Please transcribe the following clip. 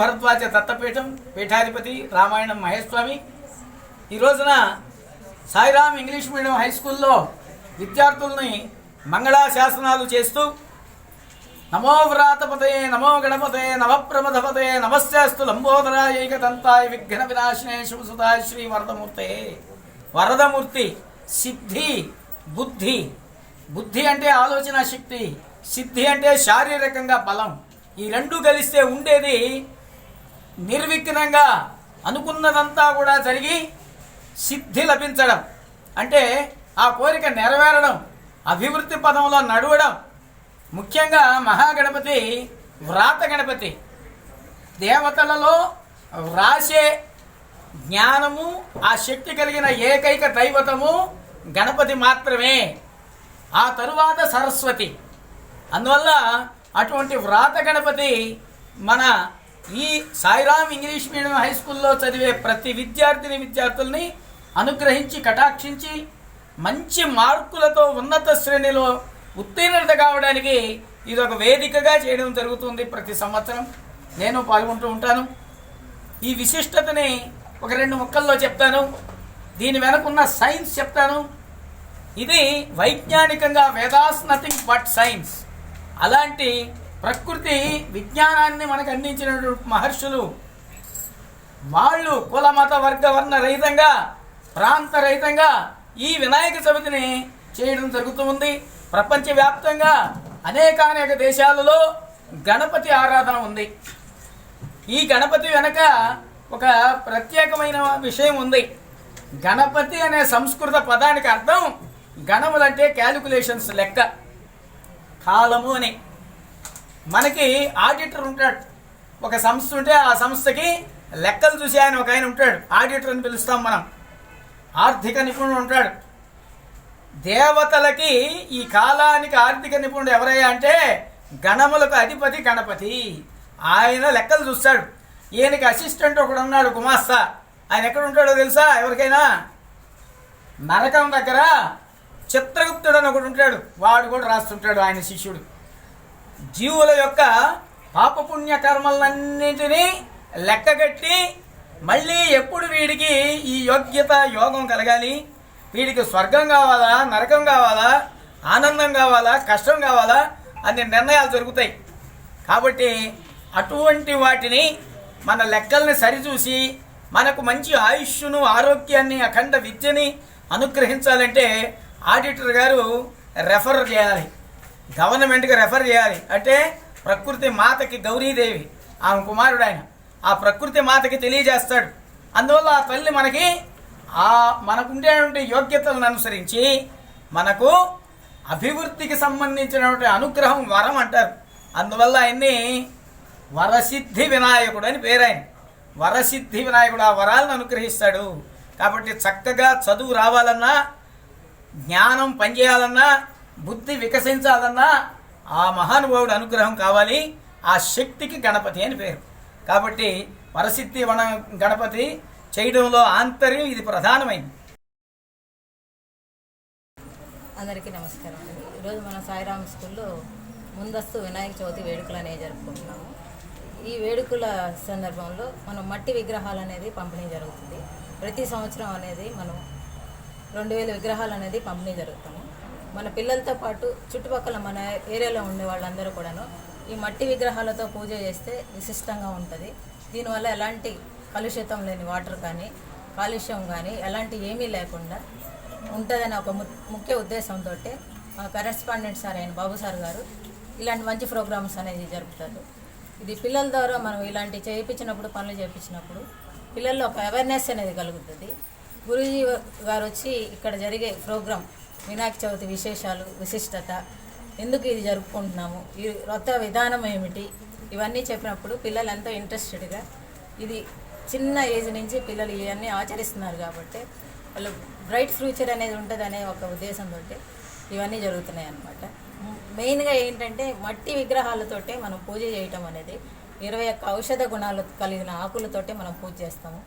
భరద్వాజ దత్తపీఠం పీఠాధిపతి రామాయణం మహేశ్వామి ఈ రోజున సాయిరామ్ ఇంగ్లీష్ మీడియం హై స్కూల్లో విద్యార్థుల్ని మంగళాశాసనాలు చేస్తూ నమో వ్రాతపతయే నమో గణపతయే నవప్రమథపతయే నమస్యాస్తు లంబోదరాయ ఏకదంతాయ విఘ్న వినాశనే శివసుతాయ శ్రీ వరదమూర్తే. వరదమూర్తి సిద్ధి బుద్ధి. బుద్ధి అంటే ఆలోచన శక్తి సిద్ధి అంటే శారీరకంగా బలం. ఈ రెండు కలిస్తే ఉండేది నిర్విఘ్నంగా అనుకున్నదంతా కూడా జరిగి సిద్ధి లభించడం. అంటే ఆ కోరిక నెరవేరడం అభివృద్ధి పదంలో నడవడం. ముఖ్యంగా మహాగణపతి వ్రాత గణపతి దేవతలలో వ్రాసే జ్ఞానము ఆ శక్తి కలిగిన ఏకైక దైవతము గణపతి మాత్రమే. ఆ తరువాత సరస్వతి. అందువల్ల అటువంటి వ్రాత గణపతి మన ఈ సాయిరామ్ ఇంగ్లీష్ మీడియం హై స్కూల్లో చదివే ప్రతి విద్యార్థిని విద్యార్థుల్ని అనుగ్రహించి కటాక్షించి మంచి మార్కులతో ఉన్నత శ్రేణిలో ఉత్తీర్ణత కావడానికి ఇది ఒక వేదికగా చేయడం జరుగుతుంది ప్రతి సంవత్సరం. నేను పాల్గొంటూ ఉంటాను. ఈ విశిష్టతని ఒక రెండు ముక్కల్లో చెప్తాను. దీని వెనకున్న సైన్స్ చెప్తాను. ఇది వైజ్ఞానికంగా వేదాస్ నథింగ్ బట్ సైన్స్. అలాంటి ప్రకృతి విజ్ఞానాన్ని మనకు అందించినటువంటి మహర్షులు వాళ్ళు కుల మత వర్గ వర్ణ రహితంగా ప్రాంత రహితంగా ఈ వినాయక చవితిని చేయడం జరుగుతూ ఉంది. ప్రపంచవ్యాప్తంగా అనేకానేక దేశాలలో గణపతి ఆరాధన ఉంది. ఈ గణపతి వెనక ఒక ప్రత్యేకమైన విషయం ఉంది. గణపతి అనే సంస్కృత పదానికి అర్థం గణములంటే క్యాలిక్యులేషన్స్ లెక్క. కాలము అని. మనకి ఆడిటర్ ఉంటాడు. ఒక సంస్థ ఉంటే ఆ సంస్థకి లెక్కలు చూసి ఆయన ఒక ఆయన ఉంటాడు. ఆడిటర్ అని పిలుస్తాం మనం. ఆర్థిక నిపుణుడు ఉంటాడు. దేవతలకి ఈ కాలానికి ఆర్థిక నిపుణుడు ఎవరయ్యా అంటే గణములకు అధిపతి గణపతి. ఆయన లెక్కలు చూస్తాడు. ఈయనకి అసిస్టెంట్ ఒకడు ఉన్నాడు గుమాస్తా. ఆయన ఎక్కడ ఉంటాడో తెలుసా? ఎవరికైనా? నరకం దగ్గర చిత్రగుప్తుడు అని ఒకడు ఉంటాడు. వాడు కూడా రాస్తుంటాడు ఆయన శిష్యుడు. జీవుల యొక్క పాపపుణ్య కర్మలన్నింటినీ లెక్కగట్టి మళ్ళీ ఎప్పుడు వీడికి ఈ యోగ్యత యోగం కలగాలి? వీడికి స్వర్గం కావాలా? నరకం కావాలా? ఆనందం కావాలా? కష్టం కావాలా? అనే నిర్ణయాలు జరుగుతాయి. కాబట్టి అటువంటి వాటిని మన లెక్కల్ని సరిచూసి మనకు మంచి ఆయుష్ను ఆరోగ్యాన్ని అఖండ విద్యని అనుగ్రహించాలంటే ఆడిటర్ గారు రెఫర్ చేయాలి. గవర్నమెంట్కి రెఫర్ చేయాలి. అంటే ప్రకృతి మాతకి గౌరీదేవి ఆమె కుమారుడు ఆయన ఆ ప్రకృతి మాతకి తెలియజేస్తాడు. అందువల్ల ఆ తల్లి మనకి ఆ మనకుండేటువంటి యోగ్యతలను అనుసరించి మనకు అభివృద్ధికి సంబంధించినటువంటి అనుగ్రహం వరం అంటారు. అందువల్ల ఆయన్ని వరసిద్ధి వినాయకుడు అని పేరు ఆయన వరసిద్ధి వినాయకుడు ఆ వరాలను అనుగ్రహిస్తాడు. కాబట్టి చక్కగా చదువు రావాలన్నా జ్ఞానం పనిచేయాలన్నా బుద్ధి వికసించాలన్నా ఆ మహానుభావుడు అనుగ్రహం కావాలి ఆ శక్తికి గణపతి అని పేరు. కాబట్టి వరసిద్ధి వన గణపతి చేయడంలో ఆంతర్యం ఇది ప్రధానమైంది. అందరికీ నమస్కారం. అండి ఈరోజు మన సాయిరామ్ స్కూల్లో ముందస్తు వినాయక చవితి వేడుకలు అనేవి జరుపుకుంటున్నాము. ఈ వేడుకల సందర్భంలో మనం మట్టి విగ్రహాలు అనేది పంపిణీ జరుగుతుంది. ప్రతి సంవత్సరం అనేది మనం రెండు వేల విగ్రహాలు అనేది పంపిణీ జరుగుతాము. మన పిల్లలతో పాటు చుట్టుపక్కల మన ఏరియాలో ఉండే వాళ్ళందరూ కూడాను ఈ మట్టి విగ్రహాలతో పూజ చేస్తే విశిష్టంగా ఉంటుంది. దీనివల్ల ఎలాంటి కలుషితం లేని వాటర్ కానీ కాలుష్యం కానీ ఎలాంటి ఏమీ లేకుండా ఉంటుందని ఒక ము- ముఖ్య ఉద్దేశంతో మా కరెస్పాండెంట్ సార్ అయిన బాబు సార్ గారు ఇలాంటి మంచి ప్రోగ్రామ్స్ అనేది జరుపుతారు. ఇది పిల్లల ద్వారా మనం ఇలాంటి చేయించినప్పుడు పనులు చేయించినప్పుడు పిల్లల్లో ఒక అవేర్నెస్ అనేది కలుగుతుంది. గురూజీ గారు వచ్చి ఇక్కడ జరిగే ప్రోగ్రాం వినాయక చవితి విశేషాలు విశిష్టత ఎందుకు ఇది జరుపుకుంటున్నాము ఈ వ్రత విధానం ఏమిటి ఇవన్నీ చెప్పినప్పుడు పిల్లలు ఎంతో ఇంట్రెస్టెడ్గా ఇది చిన్న ఏజ్ నుంచి పిల్లలు ఇవన్నీ ఆచరిస్తున్నారు కాబట్టి వాళ్ళు బ్రైట్ ఫ్యూచర్ అనేది ఉంటుంది అనే ఒక ఉద్దేశంతో ఇవన్నీ జరుగుతున్నాయి అన్నమాట మెయిన్గా ఏంటంటే మట్టి విగ్రహాలతోటే మనం పూజ చేయటం అనేది ఇరవై ఒక్క ఔషధ గుణాలు కలిగిన ఆకులతోటే మనం పూజ చేస్తాము.